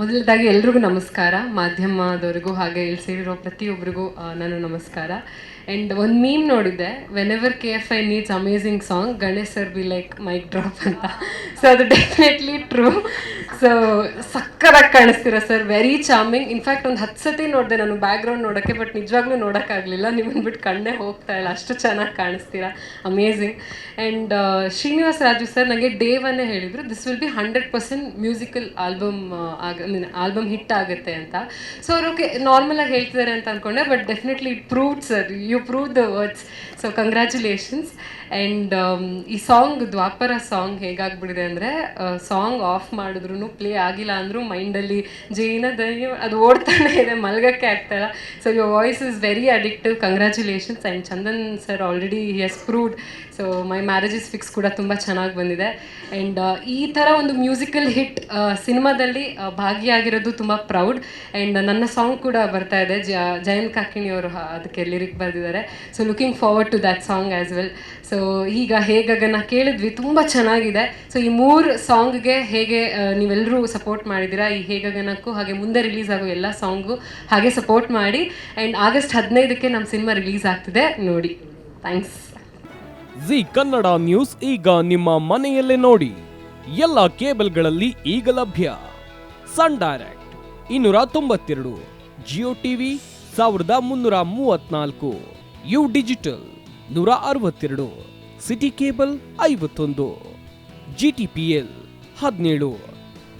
ಮೊದಲದಾಗಿ ಎಲ್ರಿಗೂ ನಮಸ್ಕಾರ. ಮಾಧ್ಯಮದವರಿಗೂ ಹಾಗೆ ಇಲ್ಲಿ ಸೇರಿರೋ ಪ್ರತಿಯೊಬ್ಬರಿಗೂ ನಾನು ನಮಸ್ಕಾರ. ಆ್ಯಂಡ್ ಒಂದು ಮೀಮ್ ನೋಡಿದ್ದೆ. Whenever K F I needs amazing song Ganesh sir be like mic drop ಅಂತ. ಸೊ ಅದು ಡೆಫಿನೆಟ್ಲಿ ಟ್ರೂ ಸೊ ಸಕ್ಕರಾಗಿ ಕಾಣಿಸ್ತೀರಾ sir very charming in fact ಒಂದು ಹತ್ತು ಸತಿ ನೋಡಿದೆ ನಾನು ಬ್ಯಾಕ್ಗ್ರೌಂಡ್ ನೋಡೋಕ್ಕೆ ಬಟ್ ನಿಜವಾಗ್ಲೂ ನೋಡೋಕ್ಕಾಗಲಿಲ್ಲ. ನಿಮ್ಮನ್ನು ಬಿಟ್ಟು ಕಣ್ಣೇ ಹೋಗ್ತಾ ಇಲ್ಲ. ಅಷ್ಟು ಚೆನ್ನಾಗಿ ಕಾಣಿಸ್ತೀರಾ? Amazing and Srinivas Raju sir ನನಗೆ ಡೇ ಒನ್ನೇ ಹೇಳಿದರು this will be hundred percent musical album ಆಗ ಮೀನ್ ಆಲ್ಬಮ್ ಹಿಟ್ ಆಗುತ್ತೆ ಅಂತ. ಸೊ ಅವ್ರು ಓಕೆ ನಾರ್ಮಲಾಗಿ ಹೇಳ್ತಿದ್ದಾರೆ ಅಂತ ಅಂದ್ಕೊಂಡೆ but definitely it proved sir you prove the words so congratulations and ಈ ಸಾಂಗ್ ದ್ವಾಪರ ಸಾಂಗ್ ಹೇಗಾಗ್ಬಿಡಿದೆ ಅಂದರೆ ಸಾಂಗ್ ಆಫ್ ಮಾಡಿದ್ರು ಪ್ಲೇ ಆಗಿಲ್ಲ ಅಂದರೂ ಮೈಂಡಲ್ಲಿ ಜೈನ ದಯ್ಯ ಅದು ಓಡ್ತಾನೆ ಇದೆ ಮಲಗಕ್ಕೆ ಆಗ್ತಾಯಿಲ್ಲ. So your voice is very addictive congratulations and Chandan sir already as proved so my marriage is fix ಕೂಡ ತುಂಬ ಚೆನ್ನಾಗಿ ಬಂದಿದೆ. ಆ್ಯಂಡ್ ಈ ಥರ ಒಂದು ಮ್ಯೂಸಿಕಲ್ ಹಿಟ್ ಸಿನಿಮಾದಲ್ಲಿ ಭಾಗಿಯಾಗಿರೋದು ತುಂಬ ಪ್ರೌಡ್ ಆ್ಯಂಡ್ ನನ್ನ ಸಾಂಗ್ ಕೂಡ ಬರ್ತಾ ಇದೆ. ಜ ಜಯಂತ್ ಕಾಕಿಣಿ ಅವರು ಅದಕ್ಕೆ ಲಿರಿಕ್ ಬರೆದಿದ್ದಾರೆ. So looking forward to that song as well so ಈಗ ಹೇಗನ ಕೇಳಿದ್ವಿ. ತುಂಬ ಚೆನ್ನಾಗಿದೆ. ಸೊ ಈ ಮೂರು ಸಾಂಗ್ಗೆ ಹೇಗೆ ಆ, ನೀವೆಲ್ಲರೂ ಸಪೋರ್ಟ್ ಮಾಡಿದ್ದೀರಾ? ಈ ಹೇಗಗನಕ್ಕೂ ಹಾಗೆ ಮುಂದೆ ರಿಲೀಸ್ ಆಗೋ ಎಲ್ಲ ಸಾಂಗು ಹಾಗೆ ಸಪೋರ್ಟ್ ಮಾಡಿ. ಆ್ಯಂಡ್ ಆಗಸ್ಟ್ ಹದಿನೈದಕ್ಕೆ ನಮ್ಮ ಸಿನಿಮಾ ರಿಲೀಸ್ ಆಗ್ತಿದೆ. ನೋಡಿ. ಥ್ಯಾಂಕ್ಸ್ ಜಿ ಕನ್ನಡ ನ್ಯೂಸ್ ಈಗ ನಿಮ್ಮ ಮನೆಯಲ್ಲೇ ನೋಡಿ. ಎಲ್ಲ ಕೇಬಲ್ಗಳಲ್ಲಿ ಈಗ ಲಭ್ಯ. ಸನ್ ಡೈರೆಕ್ಟ್ ಇನ್ನೂರ ತೊಂಬತ್ತೆರಡು ಜಿಯೋ ಟಿವಿ ಸಾವಿರದ ಮುನ್ನೂರ ಮೂವತ್ನಾಲ್ಕು ಯು ಡಿಜಿಟಲ್ ನೂರ ಅರವತ್ತೆರಡು ಸಿಟಿ ಕೇಬಲ್ ಐವತ್ತೊಂದು ಜಿ ಟಿ ಪಿ ಎಲ್ ಹದಿನೇಳು.